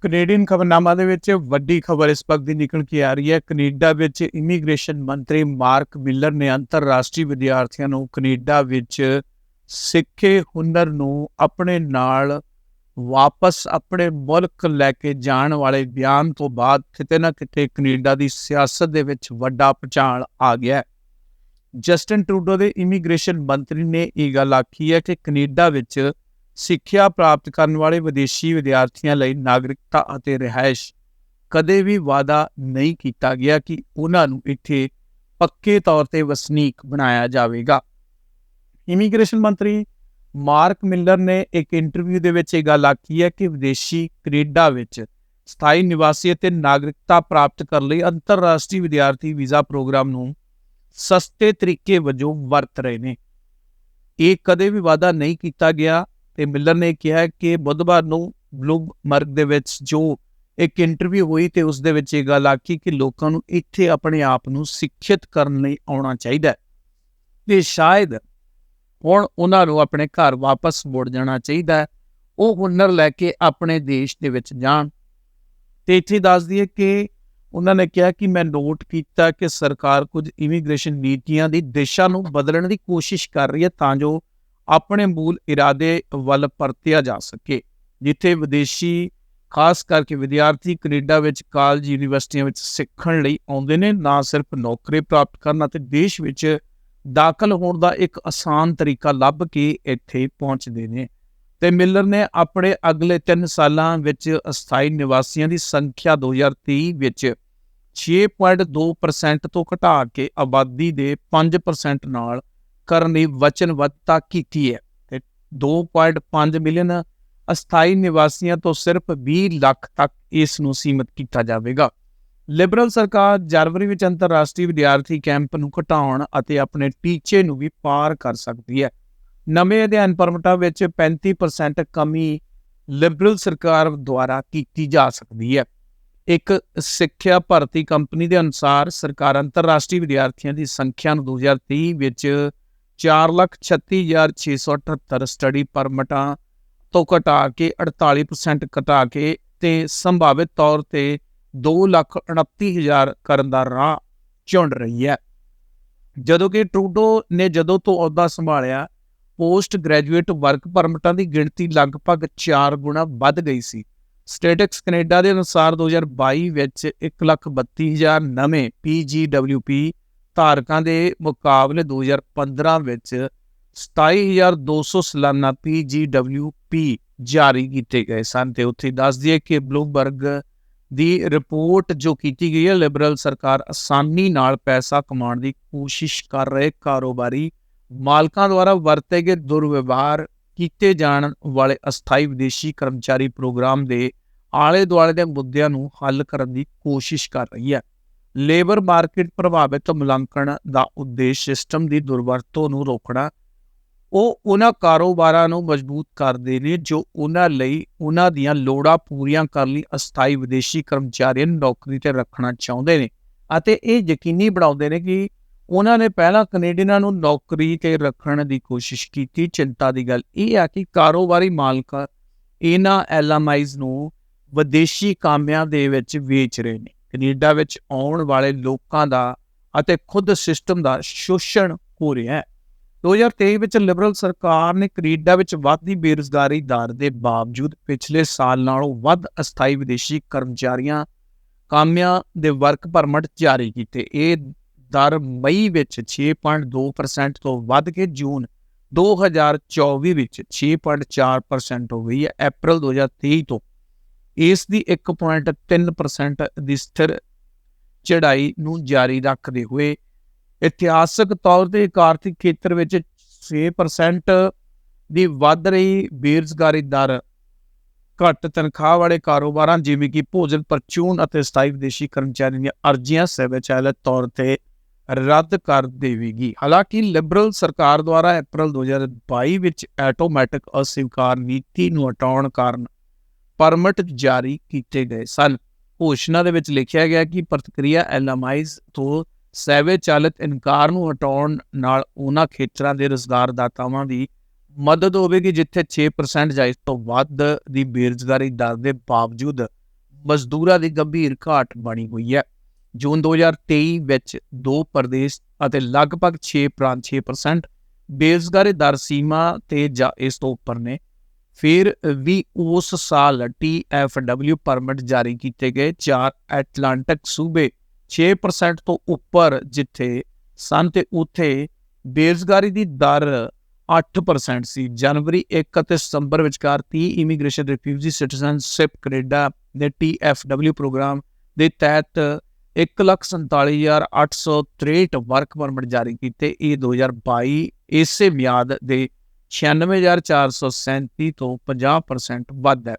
Canadian ਖਬਰਨਾਮਾ ਦੇ ਵਿੱਚ ਵੱਡੀ ਖਬਰ ਇਸ ਵਕਤ ਦੀ ਨਿਕਲ ਕੇ ਆ ਰਹੀ ਹੈ। ਕੈਨੇਡਾ ਵਿੱਚ ਇਮੀਗ੍ਰੇਸ਼ਨ ਮੰਤਰੀ ਮਾਰਕ ਮਿਲਰ ਨੇ ਅੰਤਰਰਾਸ਼ਟਰੀ ਵਿਦਿਆਰਥੀਆਂ ਨੂੰ ਕੈਨੇਡਾ ਵਿੱਚ ਸਿੱਖੇ ਹੁਨਰ ਨੂੰ ਆਪਣੇ ਨਾਲ ਵਾਪਸ ਆਪਣੇ ਮੁਲਕ ਲੈ ਕੇ ਜਾਣ ਵਾਲੇ ਬਿਆਨ ਤੋਂ ਬਾਅਦ ਕਿਤੇ ਨਾ ਕਿਤੇ ਕੈਨੇਡਾ ਦੀ ਸਿਆਸਤ ਦੇ ਵਿੱਚ ਵੱਡਾ ਪਛਾਣ ਆ ਗਿਆ ਹੈ। ਜਸਟਨ ਟਰੂਡੋ ਦੇ ਇਮੀਗ੍ਰੇਸ਼ਨ ਮੰਤਰੀ ਨੇ ਇਹ ਗੱਲ ਆਖੀ ਹੈ ਕਿ ਕੈਨੇਡਾ ਵਿੱਚ ਸਿੱਖਿਆ ਪ੍ਰਾਪਤ ਕਰਨ ਵਾਲੇ ਵਿਦੇਸ਼ੀ ਵਿਦਿਆਰਥੀਆਂ ਲਈ ਨਾਗਰਿਕਤਾ ਅਤੇ ਰਿਹਾਇਸ਼ ਕਦੇ ਵੀ ਵਾਅਦਾ ਨਹੀਂ ਕੀਤਾ ਗਿਆ ਕਿ ਉਹਨਾਂ ਨੂੰ ਇੱਥੇ ਪੱਕੇ ਤੌਰ ਤੇ ਵਸਨੀਕ ਬਣਾਇਆ ਜਾਵੇਗਾ। ਇਮੀਗ੍ਰੇਸ਼ਨ ਮੰਤਰੀ ਮਾਰਕ ਮਿਲਰ ਨੇ ਇੱਕ ਇੰਟਰਵਿਊ ਦੇ ਵਿੱਚ ਇਹ ਗੱਲ ਆਖੀ ਹੈ ਕਿ ਵਿਦੇਸ਼ੀ ਕੈਨੇਡਾ ਵਿੱਚ ਸਥਾਈ ਨਿਵਾਸੀ ਅਤੇ ਨਾਗਰਿਕਤਾ ਪ੍ਰਾਪਤ ਕਰਨ ਲਈ ਅੰਤਰਰਾਸ਼ਟਰੀ ਵਿਦਿਆਰਥੀ ਵੀਜ਼ਾ ਪ੍ਰੋਗਰਾਮ ਨੂੰ ਸਸਤੇ ਤਰੀਕੇ ਵਜੋਂ ਵਰਤ ਰਹੇ ਨੇ। ਇਹ ਕਦੇ ਵੀ ਵਾਅਦਾ ਨਹੀਂ ਕੀਤਾ ਗਿਆ ਤੇ ਮਿਲਰ ਨੇ ਕਿਹਾ ਕਿ ਬੁੱਧਵਾਰ ਨੂੰ ਬਲੂਮਬਰਗ ਦੇ ਵਿੱਚ ਜੋ ਇੱਕ ਇੰਟਰਵਿਊ ਹੋਈ ਤੇ ਉਸ ਦੇ ਵਿੱਚ ਇਹ ਗੱਲ ਆਖੀ ਕਿ ਲੋਕਾਂ ਨੂੰ ਇੱਥੇ ਆਪਣੇ ਆਪ ਨੂੰ ਸਿੱਖਿਅਤ ਕਰਨ ਲਈ ਆਉਣਾ ਚਾਹੀਦਾ ਹੈ। ਤੇ ਸ਼ਾਇਦ ਹੁਣ ਉਹਨਾਂ ਨੂੰ ਆਪਣੇ ਘਰ ਵਾਪਸ ਮੁੜ ਜਾਣਾ ਚਾਹੀਦਾ ਉਹ ਹੁਨਰ ਲੈ ਕੇ ਆਪਣੇ ਦੇਸ਼ ਦੇ ਵਿੱਚ ਜਾਣ। ਤੇ ਇੱਥੇ ਦੱਸਦੀ ਹੈ ਕਿ ਉਹਨਾਂ ਨੇ ਕਿਹਾ ਕਿ ਮੈਂ ਨੋਟ ਕੀਤਾ ਕਿ ਸਰਕਾਰ ਕੁਝ ਇਮੀਗ੍ਰੇਸ਼ਨ ਨੀਤੀਆਂ ਦੀ ਦਿਸ਼ਾ ਨੂੰ ਬਦਲਣ ਦੀ ਕੋਸ਼ਿਸ਼ ਕਰ ਰਹੀ ਹੈ ਤਾਂ ਜੋ ਆਪਣੇ ਮੂਲ ਇਰਾਦੇ ਵੱਲ ਪਰਤਿਆ ਜਾ ਸਕੇ, ਜਿੱਥੇ ਵਿਦੇਸ਼ੀ, ਖਾਸ ਕਰਕੇ ਵਿਦਿਆਰਥੀ ਕੈਨੇਡਾ ਵਿੱਚ ਕਾਲਜ, ਯੂਨੀਵਰਸਿਟੀਆਂ ਵਿੱਚ ਸਿੱਖਣ ਲਈ ਆਉਂਦੇ ਨੇ, ਨਾ ਸਿਰਫ ਨੌਕਰੀ ਪ੍ਰਾਪਤ ਕਰਨ ਅਤੇ ਦੇਸ਼ ਵਿੱਚ ਦਾਖਲ ਹੋਣ ਦਾ ਇੱਕ ਆਸਾਨ ਤਰੀਕਾ ਲੱਭ ਕੇ ਇੱਥੇ ਪਹੁੰਚਦੇ ਨੇ। ਤੇ ਮਿਲਰ ਨੇ ਆਪਣੇ ਅਗਲੇ 3 ਸਾਲਾਂ ਵਿੱਚ ਅਸਥਾਈ ਨਿਵਾਸੀਆਂ ਦੀ ਸੰਖਿਆ 2023 ਵਿੱਚ 6.2% ਤੋਂ ਘਟਾ ਕੇ ਆਬਾਦੀ ਦੇ 5% ਨਾਲ ਕਰਨ ਦੀ ਵਚਨਬੱਧਤਾ ਕੀਤੀ ਹੈ। ਤੇ 2.5 ਮਿਲੀਅਨ ਅਸਥਾਈ ਨਿਵਾਸੀਆਂ ਤੋਂ ਸਿਰਫ 20 ਲੱਖ ਤੱਕ ਇਸ ਨੂੰ ਸੀਮਿਤ ਕੀਤਾ ਜਾਵੇਗਾ। ਲਿਬਰਲ ਸਰਕਾਰ ਜਨਵਰੀ ਵਿੱਚ ਅੰਤਰਰਾਸ਼ਟਰੀ ਵਿਦਿਆਰਥੀ ਕੈਂਪ ਨੂੰ ਘਟਾਉਣ ਅਤੇ ਆਪਣੇ ਟੀਚੇ ਨੂੰ ਵੀ ਪਾਰ ਕਰ ਸਕਦੀ ਹੈ। ਨਵੇਂ ਅਧਿਐਨ ਪਰਮਟਾਂ ਵਿੱਚ 35% ਕਮੀ ਲਿਬਰਲ ਸਰਕਾਰ ਦੁਆਰਾ ਕੀਤੀ ਜਾ ਸਕਦੀ ਹੈ। ਇੱਕ ਸਿੱਖਿਆ ਭਰਤੀ ਕੰਪਨੀ ਦੇ ਅਨੁਸਾਰ ਸਰਕਾਰ ਅੰਤਰਰਾਸ਼ਟਰੀ ਵਿਦਿਆਰਥੀਆਂ ਦੀ ਸੰਖਿਆ ਨੂੰ 2030 ਵਿੱਚ 436678 ਸਟੱਡੀ ਪਰਮਟਾਂ ਤੋਂ ਘਟਾ ਕੇ 48% ਘਟਾ ਕੇ ਤੇ ਸੰਭਾਵਿਤ ਤੌਰ ਤੇ 229000 ਕਰਨ ਦਾ ਰਾਹ ਚੁਣ ਰਹੀ ਹੈ। ਜਦੋਂ ਕਿ ਟਰੂਡੋ ਨੇ ਜਦੋਂ ਤੋਂ ਅਹੁਦਾ ਸੰਭਾਲਿਆ ਪੋਸਟ ਗ੍ਰੈਜੂਏਟ ਵਰਕ ਪਰਮਿਟਾਂ ਦੀ ਗਿਣਤੀ ਲਗਭਗ 4 ਗੁਣਾ ਵੱਧ ਗਈ ਸੀ। ਸਟੇਟਿਕਸ ਕੈਨੇਡਾ ਦੇ ਅਨੁਸਾਰ 2022 ਵਿੱਚ 132000 ਨਵੇਂ PGWP ਧਾਰਕਾਂ ਦੇ ਮੁਕਾਬਲੇ 2015 ਵਿੱਚ 27200 ਸਾਲਾਨਾ PGWP ਜਾਰੀ ਕੀਤੇ ਗਏ ਸਨ ਤੇ ਉੱਥੇ ਦੱਸ ਦਈਏ ਕਿ ਬਲੂਮਬਰਗ ਦੀ ਰਿਪੋਰਟ ਜੋ ਕੀਤੀ ਗਈ ਹੈ, ਲਿਬਰਲ ਸਰਕਾਰ ਆਸਾਨੀ ਨਾਲ ਪੈਸਾ ਕਮਾਉਣ ਦੀ ਕੋਸ਼ਿਸ਼ ਕਰ ਰਹੇ ਕਾਰੋਬਾਰੀ ਮਾਲਕਾਂ ਦੁਆਰਾ ਵਰਤੇ ਗਏ ਦੁਰਵਿਵਹਾਰ ਕੀਤੇ ਜਾਣ ਵਾਲੇ ਅਸਥਾਈ ਵਿਦੇਸ਼ੀ ਕਰਮਚਾਰੀ ਪ੍ਰੋਗਰਾਮ ਦੇ ਆਲੇ ਦੁਆਲੇ ਦੇ ਮੁੱਦਿਆਂ ਨੂੰ ਹੱਲ ਕਰਨ ਦੀ ਕੋਸ਼ਿਸ਼ ਕਰ ਰਹੀ ਹੈ। ਲੇਬਰ ਮਾਰਕੀਟ ਪ੍ਰਭਾਵਿਤ ਮੁਲਾਂਕਣ ਦਾ ਉਦੇਸ਼ ਸਿਸਟਮ ਦੀ ਦੁਰਵਰਤੋਂ ਨੂੰ ਰੋਕਣਾ, ਉਹ ਉਹਨਾਂ ਕਾਰੋਬਾਰਾਂ ਨੂੰ ਮਜ਼ਬੂਤ ਕਰਦੇ ਨੇ ਜੋ ਉਹਨਾਂ ਲਈ ਉਹਨਾਂ ਦੀਆਂ ਲੋੜਾਂ ਪੂਰੀਆਂ ਕਰਨ ਲਈ ਅਸਥਾਈ ਵਿਦੇਸ਼ੀ ਕਰਮਚਾਰੀਆਂ ਨੂੰ ਨੌਕਰੀ ਤੇ ਰੱਖਣਾ ਚਾਹੁੰਦੇ ਨੇ ਅਤੇ ਇਹ ਯਕੀਨੀ ਬਣਾਉਂਦੇ ਨੇ ਕਿ ਉਹਨਾਂ ਨੇ ਪਹਿਲਾਂ ਕੈਨੇਡੀਅਨਾਂ ਨੂੰ ਨੌਕਰੀ ਤੇ ਰੱਖਣ ਦੀ ਕੋਸ਼ਿਸ਼ ਕੀਤੀ। ਚਿੰਤਾ ਦੀ ਗੱਲ ਇਹ ਆ ਕਿ ਕਾਰੋਬਾਰੀ ਮਾਲਕ ਇਹਨਾਂ ਐਲਐਮਆਈਜ਼ ਨੂੰ ਵਿਦੇਸ਼ੀ ਕਾਮਿਆਂ ਦੇ ਵਿੱਚ ਵੇਚ ਰਹੇ ਨੇ। ਕੈਨੇਡਾ ਵਿੱਚ ਆਉਣ ਵਾਲੇ ਲੋਕਾਂ ਦਾ ਅਤੇ ਖੁਦ ਸਿਸਟਮ ਦਾ ਸ਼ੋਸ਼ਣ ਹੋ ਰਿਹਾ ਹੈ। 2023 ਵਿੱਚ ਲਿਬਰਲ ਸਰਕਾਰ ਨੇ ਕੈਨੇਡਾ ਵਿੱਚ ਵੱਧਦੀ ਬੇਰੁਜ਼ਗਾਰੀ ਦਰ ਦੇ ਬਾਵਜੂਦ ਪਿਛਲੇ ਸਾਲ ਨਾਲੋਂ ਵੱਧ ਅਸਥਾਈ ਵਿਦੇਸ਼ੀ ਕਰਮਚਾਰੀਆਂ ਕਾਮਿਆਂ ਦੇ ਵਰਕ ਪਰਮਿਟ ਜਾਰੀ ਕੀਤੇ। ਇਹ ਦਰ ਮਈ ਵਿੱਚ 6.2% ਤੋਂ ਵੱਧ ਕੇ ਜੂਨ 2024 ਵਿੱਚ 6.4% ਹੋ ਗਈ ਹੈ। ਅਪ੍ਰੈਲ 2023 ਤੋਂ ਇਸ ਦੀ 1.3% ਦੀ ਸਥਿਰ ਚੜਾਈ ਨੂੰ ਜਾਰੀ ਰੱਖਦੇ ਹੋਏ ਇਤਿਹਾਸਕ ਤੌਰ ਤੇ ਆਰਥਿਕ ਖੇਤਰ ਵਿੱਚ 6% ਦੀ ਵੱਧ ਰਹੀ ਬੇਰੁਜ਼ਗਾਰੀ ਦਰ, ਘੱਟ ਤਨਖਾਹ ਵਾਲੇ ਕਾਰੋਬਾਰਾਂ ਜਿਵੇਂ ਕਿ ਭੋਜਨ ਪਰਚੂਨ ਅਤੇ ਸਥਾਈ ਵਿਦੇਸ਼ੀ ਕਰਮਚਾਰੀਆਂ ਦੀਆਂ ਅਰਜ਼ੀਆਂ ਸਵੈਚਾਲਿਤ ਤੌਰ ਤੇ ਰੱਦ ਕਰ ਦੇਵੇਗੀ। ਹਾਲਾਂਕਿ ਲਿਬਰਲ ਸਰਕਾਰ ਦੁਆਰਾ ਅਪ੍ਰੈਲ 2022 ਵਿੱਚ ਆਟੋਮੈਟਿਕ ਅਸਵੀਕਾਰ ਨੀਤੀ ਨੂੰ ਹਟਾਉਣ ਕਾਰਨ ਪਰਮਿਟ ਜਾਰੀ ਕੀਤੇ ਗਏ ਸਨ। ਘੋਸ਼ਣਾ ਦੇ ਵਿੱਚ ਲਿਖਿਆ ਗਿਆ ਕਿ ਪ੍ਰਤੀਕਿਰਿਆ ਐਲਐਮਆਈਜ਼ ਤੋਂ ਸੈਵੇ ਚਾਲਤ ਇਨਕਾਰ ਨੂੰ ਹਟਾਉਣ ਨਾਲ ਉਹਨਾਂ ਖੇਤਰਾਂ ਦੇ ਰੋਜ਼ਗਾਰਦਾਤਾਵਾਂ ਦੀ ਮਦਦ ਹੋਵੇਗੀ, ਜਿੱਥੇ 6% ਜਾਂ ਇਸ ਤੋਂ ਵੱਧ ਦੀ ਬੇਰੁਜ਼ਗਾਰੀ ਦਰ ਦੇ ਬਾਵਜੂਦ ਮਜ਼ਦੂਰਾਂ ਦੀ ਗੰਭੀਰ ਘਾਟ ਬਣੀ ਹੋਈ ਹੈ। ਜੂਨ 2023 ਵਿੱਚ ਦੋ ਪ੍ਰਦੇਸ਼ ਅਤੇ ਲਗਭਗ 6 ਪ੍ਰਾਂਤ 6% ਬੇਰੁਜ਼ਗਾਰੀ ਦਰ ਸੀਮਾ ਤੇ ਜਾਂ ਇਸ ਤੋਂ ਉੱਪਰ ਨੇ। ਫਿਰ ਵੀ ਉਸ ਸਾਲ TFW ਪਰਮਿਟ ਜਾਰੀ ਕੀਤੇ ਗਏ ਚਾਰ ਐਟਲਾਂਟਿਕ ਸੂਬੇ 6% ਤੋਂ ਉੱਪਰ, ਜਿੱਥੇ ਸਨ ਤੇ ਉੱਥੇ ਬੇਰੁਜ਼ਗਾਰੀ ਦੀ ਦਰ 8% ਸੀ। ਜਨਵਰੀ 1 ਅਤੇ ਸਤੰਬਰ ਵਿਚਕਾਰ 30 ਇਮੀਗ੍ਰੇਸ਼ਨ ਰਿਫਿਊਜੀ ਸਿਟੀਜ਼ਨਸ਼ਿਪ ਕੈਨੇਡਾ ਦੇ TFW ਪ੍ਰੋਗਰਾਮ ਦੇ ਤਹਿਤ 147863 ਵਰਕ ਪਰਮਿਟ ਜਾਰੀ ਕੀਤੇ। ਇਹ 2022 ਇਸੇ ਮਿਆਦ ਦੇ 96437 ਤੋਂ 50% ਵੱਧ ਹੈ।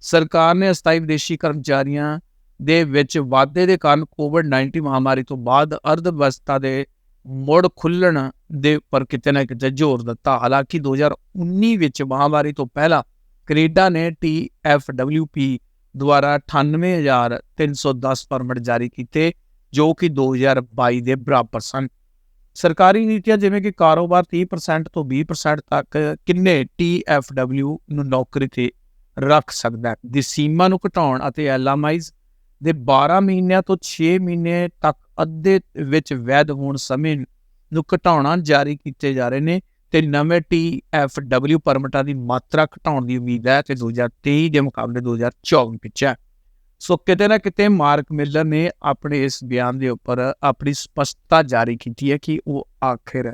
ਸਰਕਾਰ ਨੇ ਅਸਥਾਈ ਵਿਦੇਸ਼ੀ ਕਰਮਚਾਰੀਆਂ ਦੇ ਵਿੱਚ ਵਾਧੇ ਦੇ ਕਾਰਨ ਕੋਵਿਡ-19 ਮਹਾਮਾਰੀ ਤੋਂ ਬਾਅਦ ਅਰਧਵਸਥਾ ਦੇ ਮੁੜ ਖੁੱਲਣ ਦੇ ਉੱਪਰ ਕਿਤੇ ਨਾ ਕਿਤੇ ਜ਼ੋਰ ਦਿੱਤਾ। ਹਾਲਾਂਕਿ 2019 ਵਿੱਚ ਮਹਾਮਾਰੀ ਤੋਂ ਪਹਿਲਾਂ ਕੈਨੇਡਾ ਨੇ TFWP ਦੁਆਰਾ 98310 ਪਰਮਿਟ ਜਾਰੀ ਕੀਤੇ, ਜੋ ਕਿ 2022 ਦੇ ਬਰਾਬਰ ਸਨ। ਸਰਕਾਰੀ ਨੀਤੀਆਂ ਜਿਵੇਂ ਕਿ ਕਾਰੋਬਾਰ 30% ਤੋਂ 20% ਤੱਕ ਕਿੰਨੇ TFW ਨੂੰ ਨੌਕਰੀ ਤੇ ਰੱਖ ਸਕਦਾ ਹੈ? ਦੀ ਸੀਮਾ ਨੂੰ ਘਟਾਉਣ ਅਤੇ ਐਲਐਮਆਈਜ਼ ਦੇ 12 ਮਹੀਨਿਆਂ ਤੋਂ 6 ਮਹੀਨੇ ਤੱਕ ਅੱਧੇ ਵਿੱਚ ਵੈਧ ਹੋਣ ਸਮੇਂ ਨੂੰ ਘਟਾਉਣਾ ਜਾਰੀ ਕੀਤੇ ਜਾ ਰਹੇ ਨੇ ਤੇ ਨਵੇਂ TFW ਪਰਮਿਟਾਂ ਦੀ ਮਾਤਰਾ ਘਟਾਉਣ ਦੀ ਉਮੀਦ ਹੈ ਤੇ 2023 ਦੇ ਮੁਕਾਬਲੇ 2024 ਵਿੱਚ ਹੈ। ਸੋ ਕਿਤੇ ਨਾ ਕਿਤੇ ਮਾਰਕ ਮਿਲਰ ਨੇ ਆਪਣੇ ਇਸ ਬਿਆਨ ਦੇ ਉੱਪਰ ਆਪਣੀ ਸਪਸ਼ਟਤਾ ਜਾਰੀ ਕੀਤੀ ਹੈ ਕਿ ਉਹ ਆਖਿਰ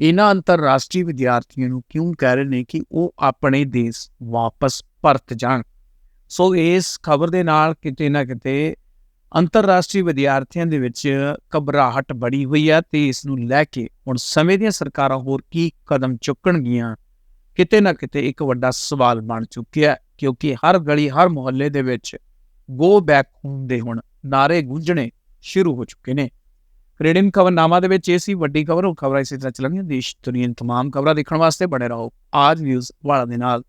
ਇਹਨਾਂ ਅੰਤਰਰਾਸ਼ਟਰੀ ਵਿਦਿਆਰਥੀਆਂ ਨੂੰ ਕਿਉਂ ਕਹਿ ਰਹੇ ਨੇ ਕਿ ਉਹ ਆਪਣੇ ਦੇਸ਼ ਵਾਪਸ ਪਰਤ ਜਾਣ? ਸੋ ਇਸ ਖਬਰ ਦੇ ਨਾਲ ਕਿਤੇ ਨਾ ਕਿਤੇ ਅੰਤਰਰਾਸ਼ਟਰੀ ਵਿਦਿਆਰਥੀਆਂ ਦੇ ਵਿੱਚ ਘਬਰਾਹਟ ਬੜੀ ਹੋਈ ਹੈ ਤੇ ਇਸ ਨੂੰ ਲੈ ਕੇ ਹੁਣ ਸਮੇਂ ਦੀਆਂ ਸਰਕਾਰਾਂ ਹੋਰ ਕੀ ਕਦਮ ਚੁੱਕਣਗੀਆਂ? ਕਿਤੇ ਨਾ ਕਿਤੇ ਇੱਕ ਵੱਡਾ ਸਵਾਲ ਬਣ ਚੁੱਕਿਆ ਕਿਉਂਕਿ ਹਰ ਗਲੀ, ਹਰ ਮੁਹੱਲੇ ਦੇ ਵਿੱਚ ਗੋ ਬੈਕ ਹੋਮ ਦੇ ਹੁਣ ਨਾਰੇ ਗੂੰਜਣੇ ਸ਼ੁਰੂ ਹੋ ਚੁੱਕੇ ਨੇ ਕੈਨੇਡੀਅਨ ਖਬਰਨਾਮਾ ਦੇ ਵਿੱਚ ਇਹ ਸੀ ਵੱਡੀ ਖਬਰ ਉਹ ਖਬਰਾਂ ਇਸੇ ਤਰ੍ਹਾਂ ਚੱਲਣਗੀਆਂ ਦੇਸ਼ ਦੁਨੀਆ ਦੀਆਂ तमाम ਖਬਰਾਂ ਦੇਖਣ ਵਾਸਤੇ ਬਣੇ ਰਹੋ ਆਜ ਨਿਊਜ਼ ਵਾਲਾ ਦੇ ਨਾਲ